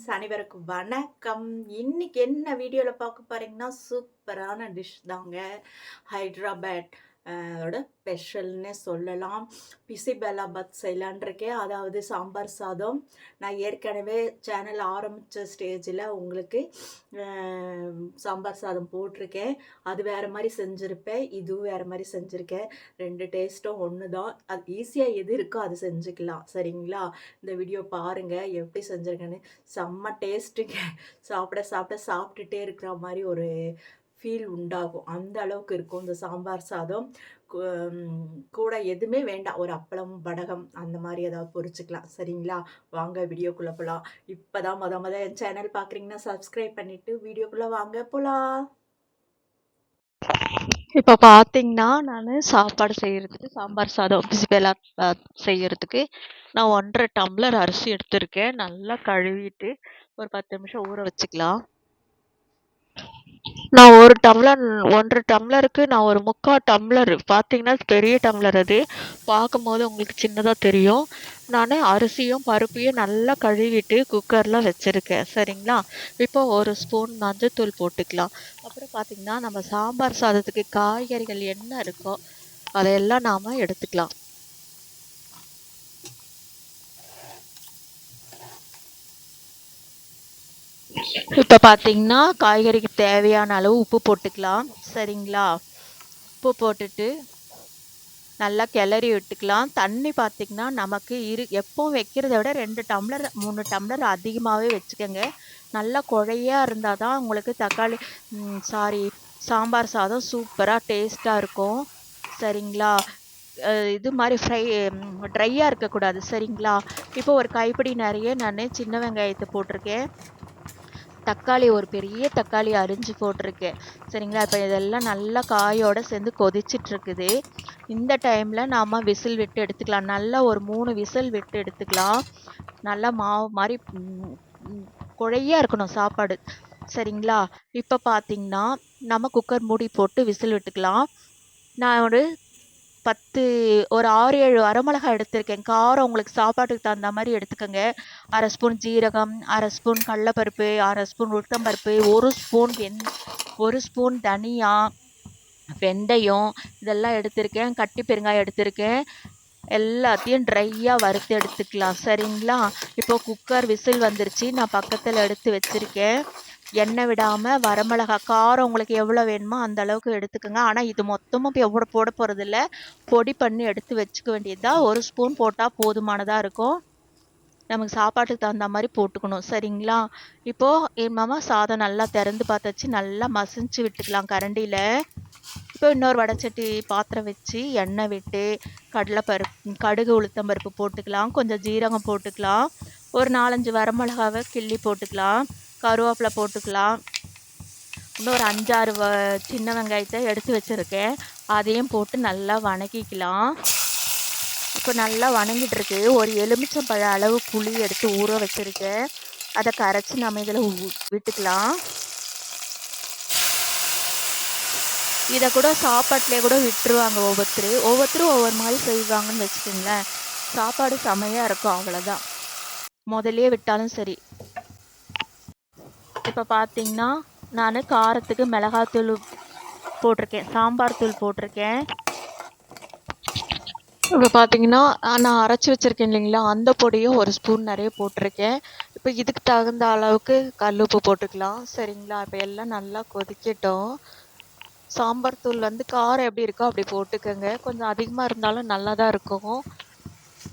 Friends அனைவருக்கும் வணக்கம். இன்னைக்கு என்ன வீடியோவில் பார்க்க போறீங்கன்னா சூப்பரான டிஷ் தாங்க. ஹைட்ராபேட். அதோட ஸ்பெஷல்னே சொல்லலாம். பிசிபெல்லாபாத் பத் இருக்கேன். அதாவது சாம்பார் சாதம். நான் ஏற்கனவே சேனல் ஆரம்பித்த ஸ்டேஜில் உங்களுக்கு சாம்பார் சாதம் போட்டிருக்கேன். அது வேறு மாதிரி செஞ்சுருப்பேன். இதுவும் வேறு மாதிரி செஞ்சுருக்கேன். ரெண்டு டேஸ்ட்டும் ஒன்று தான் அது ஈஸியாக எது இருக்கோ அது செஞ்சுக்கலாம். சரிங்களா? இந்த வீடியோ பாருங்கள் எப்படி செஞ்சுருக்கேன்னு. செம்ம டேஸ்ட்டுங்க. சாப்பிட சாப்பிட சாப்பிட்டுட்டே இருக்கிற மாதிரி ஒரு ஃபீல் உண்டாகும். அந்த அளவுக்கு இருக்கும். இந்த சாம்பார் சாதம் கூட எதுவுமே வேண்டாம். ஒரு அப்பளம் வடகம் அந்த மாதிரி ஏதாவது பொறிச்சிக்கலாம் சரிங்களா? வாங்க வீடியோக்குள்ளே போகலாம் இப்போ தான் மொத மொதல் என் சேனல் பார்க்குறீங்கன்னா சப்ஸ்கிரைப் பண்ணிவிட்டு வீடியோக்குள்ளே வாங்க போகலாம் இப்போ பார்த்தீங்கன்னா நான் சாப்பாடு செய்கிறதுக்கு சாம்பார் சாதம் பிசிபெல்லா செய்கிறதுக்கு நான் ஒன்றரை டம்ளர் அரிசி எடுத்திருக்கேன். நல்லா கழுவிட்டு ஒரு பத்து நிமிஷம் ஊற வச்சுக்கலாம். நான் ஒரு டம்ளர் ஒன்றரை டம்ளருக்கு நான் ஒரு முக்கால் டம்ளர். பார்த்தீங்கன்னா பெரிய டம்ளர் அது. பார்க்கும்போது உங்களுக்கு சின்னதாக தெரியும். நான் அரிசியும் பருப்பையும் நல்லா கழுவிட்டு குக்கரில் வச்சுருக்கேன். சரிங்களா? இப்போ ஒரு ஸ்பூன் மஞ்சத்தூள் போட்டுக்கலாம். அப்புறம் பார்த்திங்கன்னா நம்ம சாம்பார் சாதத்துக்கு காய்கறிகள் என்ன இருக்கோ அதையெல்லாம் நாம் எடுத்துக்கலாம். இப்போ பார்த்தீங்கன்னா காய்கறிக்கு தேவையான அளவு உப்பு போட்டுக்கலாம். சரிங்களா? உப்பு போட்டுட்டு நல்லா கிளறி விட்டுக்கலாம். தண்ணி பார்த்தீங்கன்னா நமக்கு இரு எப்பவும் வைக்கிறத விட ரெண்டு டம்ளர் மூணு டம்ளர் அதிகமாகவே வச்சுக்கோங்க. நல்லா குழையா இருந்தால் தான் உங்களுக்கு தக்காளி சாரி சாம்பார் சாதம் சூப்பராக டேஸ்ட்டாக இருக்கும். சரிங்களா? இது மாதிரி ஃப்ரை ட்ரையாக இருக்கக்கூடாது. சரிங்களா? இப்போ ஒரு கைப்பிடி நிறைய நான் சின்ன வெங்காயத்தை போட்டிருக்கேன். தக்காளி ஒரு பெரிய தக்காளி அரிஞ்சு போட்டிருக்கேன் சரிங்களா? இப்போ இதெல்லாம் நல்லா காயோடு சேர்ந்து கொதிச்சிட்ருக்குது இந்த டைமில் நாம் விசில் விட்டு எடுத்துக்கலாம். நல்லா ஒரு மூணு விசில் விட்டு எடுத்துக்கலாம். நல்லா மாவு மாதிரி குழையாக குழையா இருக்கணும் சாப்பாடு. சரிங்களா? இப்போ பார்த்தீங்கன்னா நம்ம குக்கர் மூடி போட்டு விசில் விட்டுக்கலாம். நான் ஒரு பத்து ஒரு ஆறு ஏழு அரைமிளகாய் எடுத்திருக்கேன். காரம் உங்களுக்கு சாப்பாட்டுக்கு தகுந்த மாதிரி எடுத்துக்கோங்க. அரை ஸ்பூன் ஜீரகம் அரை ஸ்பூன் கடலப்பருப்பு அரை ஸ்பூன் உளுத்தம்பருப்பு ஒரு ஸ்பூன் வெந் ஒரு ஸ்பூன் தனியா வெந்தயம் இதெல்லாம் எடுத்திருக்கேன். கட்டி பெருங்காயம் எடுத்திருக்கேன். எல்லாத்தையும் ட்ரையாக வறுத்து எடுத்துக்கலாம். சரிங்களா? இப்போ குக்கர் விசில் வந்துருச்சு. நான் பக்கத்தில் எடுத்து வச்சுருக்கேன். எண்ணெய் விடாமல் வரமிளகா காரம் உங்களுக்கு எவ்வளோ வேணுமோ அந்த அளவுக்கு எடுத்துக்கோங்க. ஆனால் இது மொத்தமும் இப்போ எவ்வளோ போட போகிறதில்ல பொடி பண்ணி எடுத்து வச்சுக்க வேண்டியதுதான். ஒரு ஸ்பூன் போட்டால் போதுமானதாக இருக்கும். நமக்கு சாப்பாட்டுக்கு தகுந்த மாதிரி போட்டுக்கணும். சரிங்களா? இப்போது என்னமா சாதம் நல்லா திறந்து பார்த்தாச்சு. நல்லா மசிஞ்சு விட்டுக்கலாம் கரண்டியில். இப்போ இன்னொரு வடைச்சட்டி பாத்திரம் வச்சு எண்ணெய் விட்டு கடலைப்பருப்பு கடுகு உளுத்தம்பருப்பு போட்டுக்கலாம். கொஞ்சம் ஜீரகம் போட்டுக்கலாம். ஒரு நாலஞ்சு வரமிளகாவை கிள்ளி போட்டுக்கலாம். கருவேப்பிலை போட்டுக்கலாம். இன்னும் ஒரு அஞ்சாறு வ சின்ன வெங்காயத்தை எடுத்து வச்சுருக்கேன். அதையும் போட்டு நல்லா வணக்கிக்கலாம். இப்போ நல்லா வணங்கிட்டுருக்கு ஒரு எலுமிச்சம்பழ அளவு புளி எடுத்து ஊற வச்சுருக்கேன். அதை கரைச்சி நம்ம இதில் விட்டுக்கலாம். இதை கூட சாப்பாட்டிலே கூட விட்டுருவாங்க ஒவ்வொருத்தர். ஒவ்வொருத்தரும் ஒவ்வொரு மாதிரி செய்வாங்கன்னு வச்சுக்கோங்களேன். சாப்பாடு செமையாக இருக்கும் அவ்வளோதான் முதலே விட்டாலும் சரி. இப்போ பார்த்தீங்கன்னா நான் காரத்துக்கு மிளகாத்தூள் போட்டிருக்கேன். சாம்பார் தூள் போட்டிருக்கேன். இப்போ பார்த்தீங்கன்னா நான் அரைச்சி வச்சிருக்கேன் இல்லைங்களா? அந்த பொடியும் ஒரு ஸ்பூன் நிறைய போட்டிருக்கேன். இப்போ இதுக்கு தகுந்த அளவுக்கு கல் உப்பு போட்டுக்கலாம். சரிங்களா? இப்போ எல்லாம் நல்லா கொதிக்கட்டும். சாம்பார் தூள் வந்து காரம் எப்படி இருக்கோ அப்படி போட்டுக்கோங்க. கொஞ்சம் அதிகமாக இருந்தாலும் நல்லா தான் இருக்கும்.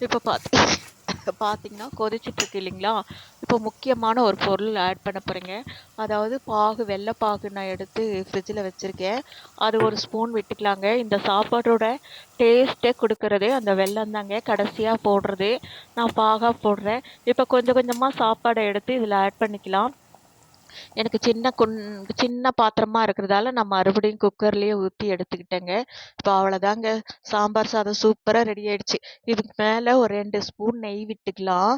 இப்போ பார்த்து பார்த்தீங்கன்னா கொதிச்சிட்டு இல்லைங்களா? இப்போ முக்கியமான ஒரு பொருள் ஆட் பண்ண போகிறேங்க அதாவது பாகு வெள்ளை பாகு நான் எடுத்து ஃப்ரிட்ஜில் வச்சுருக்கேன். அது ஒரு ஸ்பூன் விட்டுக்கலாங்க. இந்த சாப்பாட்டோட டேஸ்ட்டே கொடுக்கறதே அந்த வெல்லம் தாங்க. கடைசியாக போடுறது நான் பாகாக போடுறேன். இப்போ கொஞ்சம் கொஞ்சமாக சாப்பாடை எடுத்து இதில் ஆட் பண்ணிக்கலாம். எனக்கு சின்ன குன் சின்ன பாத்திரமா இருக்கிறதால நான் மறுபடியும் குக்கர்லேயே ஊற்றி எடுத்துக்கிட்டேங்க. இப்போ அவ்வளோதாங்க. சாம்பார் சாதம் சூப்பராக ரெடி ஆயிடுச்சு. இதுக்கு மேலே ஒரு ரெண்டு ஸ்பூன் நெய் விட்டுக்கலாம்.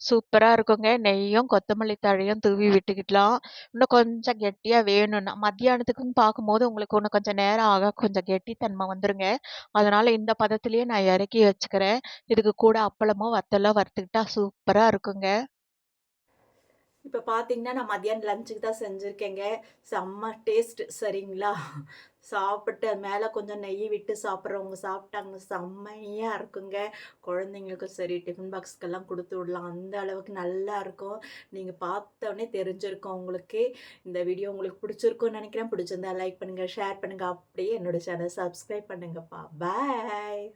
சூப்பராக இருக்குங்க. நெய்யும் கொத்தமல்லி தழையும் தூவி விட்டுக்கிட்டலாம் இன்னும் கொஞ்சம் கெட்டியாக வேணும்னா மத்தியானத்துக்குன்னு பார்க்கும்போது உங்களுக்கு இன்னும் கொஞ்சம் நேரம் ஆக கொஞ்சம் கெட்டித்தன்மை வந்துருங்க. அதனால் இந்த பதத்துலேயே நான் இறக்கி வச்சுக்கிறேன். இதுக்கு கூட அப்பளமோ வத்தலோ வறுத்துக்கிட்டா சூப்பராக இருக்குங்க. இப்போ பார்த்தீங்கன்னா நான் மதியானம் லஞ்சுக்கு தான் செஞ்சுருக்கேங்க. செம்ம டேஸ்ட் சரிங்களா? சாப்பிட்டு அது மேலே கொஞ்சம் நெய் விட்டு சாப்பிட்றவங்க சாப்பிட்டாங்க செம்மையாக இருக்குங்க. குழந்தைங்களுக்கும் சரி டிஃபன் பாக்ஸ்க்கெல்லாம் கொடுத்து விடலாம். அந்த அளவுக்கு நல்லா இருக்கும். நீங்கள் பார்த்தோன்னே தெரிஞ்சிருக்கோம் உங்களுக்கு. இந்த வீடியோ உங்களுக்கு பிடிச்சிருக்கும்னு நினைக்கிறேன். பிடிச்சிருந்தா லைக் பண்ணுங்கள் ஷேர் பண்ணுங்கள் அப்படியே என்னோட சேனல் சப்ஸ்கிரைப் பண்ணுங்கப்பா. பாய்